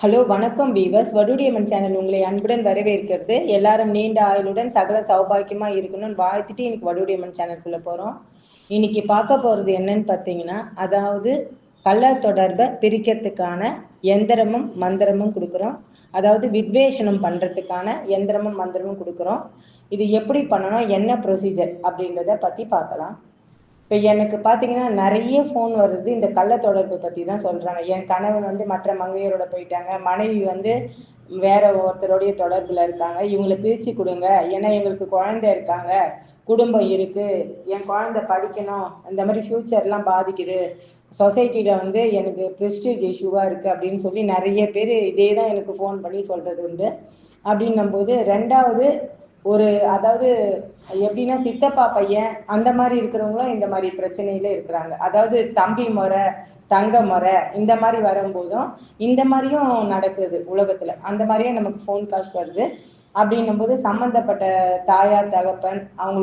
Hello வணக்கம் viewers. வடுடியம்மன் channel உங்களை அன்புடன் வரவேற்கிறது. எல்லாரும் நீண்ட ஆயுளுடன் சகல சௌபாக்கியமா இருக்கணும்னு வாழ்த்துட்டு இன்னைக்கு வடுடியம்மன் சேனலுக்குள்ள போறோம். இன்னைக்கு பார்க்க போறது என்னன்னு பார்த்தீங்கன்னா அதாவது கள்ள தொடர்பை பிரிக்கிறதுக்கான எந்திரமும் மந்திரமும் கொடுக்குறோம். அதாவது வித்வேஷனம் பண்றதுக்கான எந்திரமும் மந்திரமும் கொடுக்குறோம். இது எப்படி பண்ணணும்? என்ன ப்ரொசீஜர் அப்படின்றத பத்தி பார்க்கலாம். இப்போ எனக்கு பார்த்தீங்கன்னா நிறைய ஃபோன் வருது. இந்த கள்ள தொடர்பு பற்றி தான் சொல்கிறாங்க என் கணவன் வந்து மற்ற மங்கையரோட போயிட்டாங்க. மனைவி வந்து வேற ஒருத்தருடைய தொடர்பில் இருக்காங்க. இவங்களை பிரித்து கொடுங்க. ஏன்னா எங்களுக்கு குழந்தை இருக்காங்க. குடும்பம் இருக்குது என் குழந்தை படிக்கணும். இந்த மாதிரி ஃப்யூச்சர்லாம் பாதிக்குது. சொசைட்டியில் வந்து எனக்கு ப்ரெஸ்டீஜ் இஷ்யூவாக இருக்குது அப்படின்னு சொல்லி நிறைய பேர் இதே தான் எனக்கு ஃபோன் பண்ணி சொல்கிறது உண்டு. அப்படின்னும் போது ரெண்டாவது ஒரு அதாவது எப்படின்னா சித்தப்பா பையன் அந்த மாதிரி இருக்கிறவங்களும் இந்த மாதிரி பிரச்சனையில இருக்கிறாங்க. அதாவது தம்பி முறை தங்க முறை இந்த மாதிரி வரும்போதும் இந்த மாதிரியும் நடக்குது உலகத்துல. அந்த மாதிரியும் நமக்கு ஃபோன் கால்ஸ் வருது. அப்படின்னும் போது சம்மந்தப்பட்ட தாயார் தகப்பன் அவங்களோட